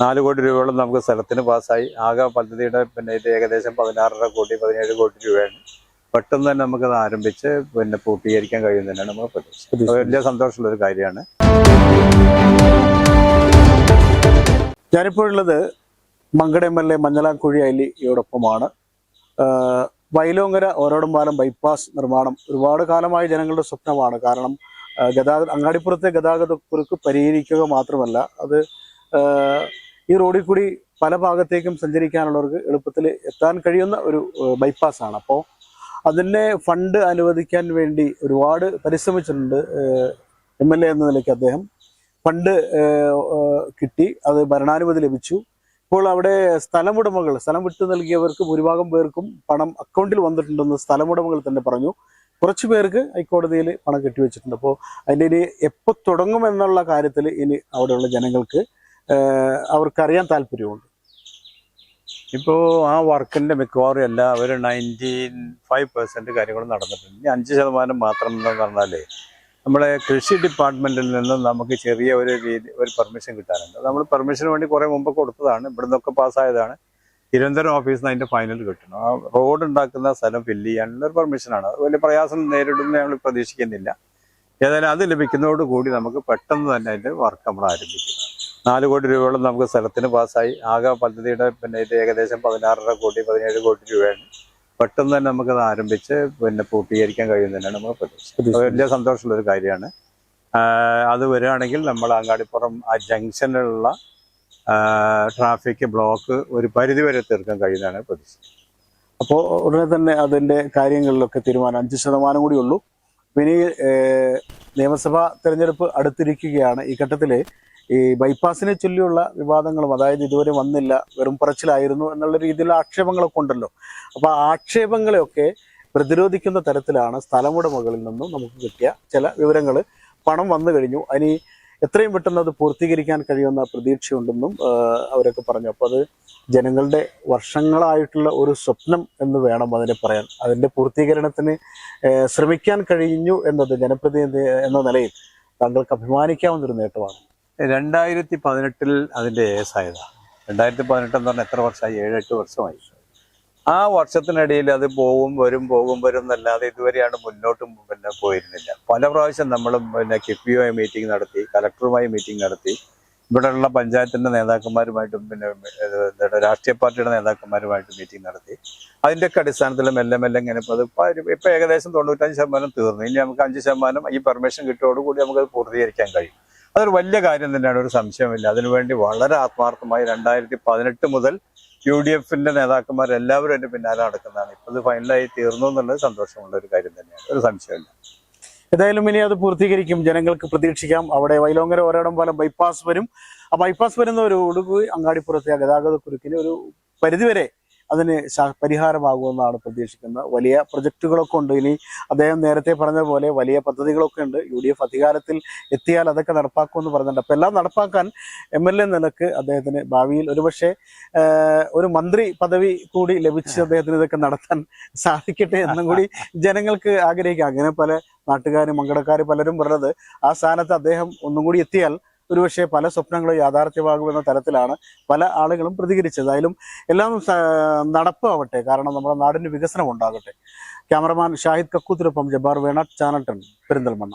നാല് കോടി രൂപയോളം നമുക്ക് സ്ഥലത്തിന് പാസ്സായി. ആകെ പദ്ധതിയുടെ പിന്നെ ഇത് ഏകദേശം പതിനാറര കോടി പതിനേഴ് കോടി രൂപയാണ്. പെട്ടെന്ന് തന്നെ നമുക്കത് ആരംഭിച്ച് പിന്നെ പൂർത്തീകരിക്കാൻ കഴിയുന്നതന്നെയാണ് നമ്മൾ പ്രതീക്ഷ. വലിയ സന്തോഷമുള്ളൊരു കാര്യമാണ്. ഞാനിപ്പോൾ ഉള്ളത് Mankada M L A Manjalamkuzhi അലിയോടൊപ്പമാണ് Vailonkara ഓരോടും പാലം ബൈപ്പാസ് നിർമ്മാണം ഒരുപാട് കാലമായി ജനങ്ങളുടെ സ്വപ്നമാണ്. കാരണം ഗതാഗത അങ്ങാടിപ്പുറത്തെ ഗതാഗത കുറുക്ക് പരിഹരിക്കുക മാത്രമല്ല അത് ഈ റോഡിൽ കൂടി പല ഭാഗത്തേക്കും സഞ്ചരിക്കാനുള്ളവർക്ക് എളുപ്പത്തിൽ എത്താൻ കഴിയുന്ന ഒരു ബൈപ്പാസ് ആണ്. അപ്പോൾ അതിനെ ഫണ്ട് അനുവദിക്കാൻ വേണ്ടി ഒരുപാട് പരിശ്രമിച്ചിട്ടുണ്ട് എം എൽ എ എന്ന നിലയ്ക്ക് അദ്ദേഹം. ഫണ്ട് കിട്ടി അത് ഭരണാനുമതി ലഭിച്ചു. ഇപ്പോൾ അവിടെ സ്ഥലമുടമകൾ സ്ഥലം വിട്ടു നൽകിയവർക്ക് ഭൂരിഭാഗം പേർക്കും പണം അക്കൗണ്ടിൽ വന്നിട്ടുണ്ടെന്ന് സ്ഥലമുടമകൾ തന്നെ പറഞ്ഞു. കുറച്ചു പേർക്ക് ഹൈക്കോടതിയിൽ പണം കെട്ടിവെച്ചിട്ടുണ്ട്. അപ്പോൾ അതിന്റെ ഇനി എപ്പോൾ തുടങ്ങും എന്നുള്ള കാര്യത്തിൽ ഇനി അവിടെയുള്ള ജനങ്ങൾക്ക് അവർക്കറിയാൻ താല്പര്യമുണ്ട്. ഇപ്പോൾ ആ വർക്കിന്റെ മിക്കവാറും എല്ലാ ഒരു നയന്റി ഫൈവ് പെർസെന്റ് കാര്യങ്ങളും നടന്നിട്ടുണ്ട്. ഇനി അഞ്ച് ശതമാനം മാത്രം എന്ന് പറഞ്ഞാലേ നമ്മളെ കൃഷി ഡിപ്പാർട്ട്മെന്റിൽ നിന്ന് നമുക്ക് ചെറിയ ഒരു രീതി ഒരു പെർമിഷൻ കിട്ടാനുണ്ട്. നമ്മൾ പെർമിഷന് വേണ്ടി കുറേ മുമ്പ് കൊടുത്തതാണ്. ഇവിടെ നിന്നൊക്കെ പാസ്സായതാണ്. തിരുവനന്തപുരം ഓഫീസിൽ നിന്ന് അതിന്റെ ഫൈനൽ കിട്ടണം. ആ റോഡ് ഉണ്ടാക്കുന്ന സ്ഥലം ഫില്ല് ചെയ്യാനുള്ള ഒരു പെർമിഷനാണ്. അത് വലിയ പ്രയാസം നേരിടുന്ന നമ്മൾ പ്രതീക്ഷിക്കുന്നില്ല. ഏതായാലും അത് ലഭിക്കുന്നതോടുകൂടി നമുക്ക് പെട്ടെന്ന് തന്നെ അതിന്റെ വർക്ക് നമ്മൾ ആരംഭിക്കും. നാല് കോടി രൂപയോളം നമുക്ക് സ്ഥലത്തിന് പാസ്സായി. ആകെ പദ്ധതിയുടെ പിന്നെ ഇത് ഏകദേശം പതിനാറര കോടി പതിനേഴ് കോടി രൂപയാണ്. പെട്ടെന്ന് തന്നെ നമുക്കത് ആരംഭിച്ച് പിന്നെ പൂർത്തീകരിക്കാൻ കഴിയുന്നതന്നെയാണ് നമ്മൾ വലിയ സന്തോഷമുള്ള ഒരു കാര്യമാണ്. അത് വരികയാണെങ്കിൽ നമ്മൾ അങ്ങാടിപ്പുറം ആ ജംഗ്ഷനിലുള്ള ട്രാഫിക് ബ്ലോക്ക് ഒരു പരിധി വരെ തീർക്കാൻ കഴിയുന്നതാണ് പ്രതീക്ഷ അപ്പോൾ ഉടനെ തന്നെ അതിന്റെ കാര്യങ്ങളിലൊക്കെ തീരുമാനം അഞ്ച് ശതമാനം കൂടി ഉള്ളൂ. പിന്നെ നിയമസഭാ തെരഞ്ഞെടുപ്പ് അടുത്തിരിക്കുകയാണ്. ഈ ഘട്ടത്തിൽ ഈ ബൈപ്പാസിനെ ചൊല്ലിയുള്ള വിവാദങ്ങളും അതായത് ഇതുവരെ വന്നില്ല വെറും പറച്ചിലായിരുന്നു എന്നുള്ള രീതിയിലുള്ള ആക്ഷേപങ്ങളൊക്കെ ഉണ്ടല്ലോ. അപ്പോൾ ആ ആക്ഷേപങ്ങളെയൊക്കെ പ്രതിരോധിക്കുന്ന തരത്തിലാണ് സ്ഥലമുടമകളിൽ നിന്നും നമുക്ക് കിട്ടിയ ചില വിവരങ്ങൾ പണം വന്നു കഴിഞ്ഞു. അതിന് എത്രയും പെട്ടെന്ന് അത് പൂർത്തീകരിക്കാൻ കഴിയുന്ന പ്രതീക്ഷയുണ്ടെന്നും അവരൊക്കെ പറഞ്ഞു. അപ്പോൾ അത് ജനങ്ങളുടെ വർഷങ്ങളായിട്ടുള്ള ഒരു സ്വപ്നം എന്ന് വേണം അതിനെ പറയാൻ. അതിന്റെ പൂർത്തീകരണത്തിന് ശ്രമിക്കാൻ കഴിഞ്ഞു എന്നത് ജനപ്രതിനിധി എന്ന നിലയിൽ താങ്കൾക്ക് അഭിമാനിക്കാവുന്നൊരു നേട്ടമാണ്. രണ്ടായിരത്തി പതിനെട്ടിൽ അതിന്റെ എസ് ആയതാ രണ്ടായിരത്തി പതിനെട്ട് എന്ന് പറഞ്ഞാൽ എത്ര വർഷമായി? ഏഴ് എട്ട് വർഷമായി. ആ വർഷത്തിനിടയിൽ അത് പോകും വരും പോകും വരും എന്നല്ലാതെ ഇതുവരെയാണ് മുന്നോട്ടും പിന്നെ പോയിരുന്നില്ല. പല പ്രാവശ്യം നമ്മൾ പിന്നെ കിഫ്ബിയുമായി മീറ്റിംഗ് നടത്തി കലക്ടറുമായി മീറ്റിംഗ് നടത്തി. ഇവിടെയുള്ള പഞ്ചായത്തിന്റെ നേതാക്കന്മാരുമായിട്ടും പിന്നെ രാഷ്ട്രീയ പാർട്ടിയുടെ നേതാക്കന്മാരുമായിട്ടും മീറ്റിംഗ് നടത്തി. അതിന്റെയൊക്കെ അടിസ്ഥാനത്തിൽ മെല്ലെ മെല്ലെ ഇങ്ങനെ ഇപ്പോൾ അത് ഇപ്പോൾ ഏകദേശം തൊണ്ണൂറ്റഞ്ച് ശതമാനം തീർന്നു. ഇനി നമുക്ക് അഞ്ച് ശതമാനം ഈ പെർമിഷൻ കിട്ടിയോടുകൂടി നമുക്കത് പൂർത്തീകരിക്കാൻ കഴിയും. അതൊരു വലിയ കാര്യം തന്നെയാണ് ഒരു സംശയമില്ല അതിനുവേണ്ടി വളരെ ആത്മാർത്ഥമായി രണ്ടായിരത്തി പതിനെട്ട് മുതൽ യു ഡി എഫിന്റെ നേതാക്കന്മാർ എല്ലാവരും പിന്നാലെ നടക്കുന്നതാണ്. ഇപ്പൊ ഇത് ഫൈനലായി തീർന്നു എന്നുള്ളത് സന്തോഷമുള്ള ഒരു കാര്യം തന്നെയാണ്. ഒരു സംശയമില്ല ഏതായാലും ഇനി അത് പൂർത്തീകരിക്കും. ജനങ്ങൾക്ക് പ്രതീക്ഷിക്കാം. അവിടെ വൈലോങ്ങര ഒരേടം പോലെ ബൈപ്പാസ് വരും. ആ ബൈപ്പാസ് വരുന്ന ഒരു ഉടുപ്പ് അങ്ങാടിപ്പുറത്തെ ഗതാഗത കുരുക്കിന് ഒരു പരിധിവരെ അതിന് പരിഹാരമാകുമെന്നാണ് പ്രതീക്ഷിക്കുന്നത്. വലിയ പ്രൊജക്ടുകളൊക്കെ ഉണ്ട്. ഇനി അദ്ദേഹം നേരത്തെ പറഞ്ഞ പോലെ വലിയ പദ്ധതികളൊക്കെ ഉണ്ട്. യു ഡി എഫ് അധികാരത്തിൽ എത്തിയാൽ അതൊക്കെ നടപ്പാക്കുമെന്ന് പറഞ്ഞിട്ടുണ്ട്. അപ്പം എല്ലാം നടപ്പാക്കാൻ എം എൽ എ നിലയ്ക്ക് അദ്ദേഹത്തിന് ഭാവിയിൽ ഒരുപക്ഷെ ഒരു മന്ത്രി പദവി കൂടി ലഭിച്ച് അദ്ദേഹത്തിന് ഇതൊക്കെ നടത്താൻ സാധിക്കട്ടെ എന്നും കൂടി ജനങ്ങൾക്ക് ആഗ്രഹിക്കാം. അങ്ങനെ പല നാട്ടുകാരും മങ്കടക്കാരും പലരും പറഞ്ഞത് ആ സ്ഥാനത്ത് അദ്ദേഹം ഒന്നും കൂടി എത്തിയാൽ ഒരുപക്ഷെ പല സ്വപ്നങ്ങളും യാഥാർത്ഥ്യമാകുമെന്ന തരത്തിലാണ് പല ആളുകളും പ്രതികരിച്ചത്. അതിലും എല്ലാം നടപ്പാവട്ടെ. കാരണം നമ്മുടെ നാടിന് വികസനം ഉണ്ടാകട്ടെ. ക്യാമറമാൻ ഷാഹിദ് കക്കൂത്തിനൊപ്പം ജബ്ബാർ വേണാട്ട് ചാനൽ പെരിന്തൽമണ്ണ.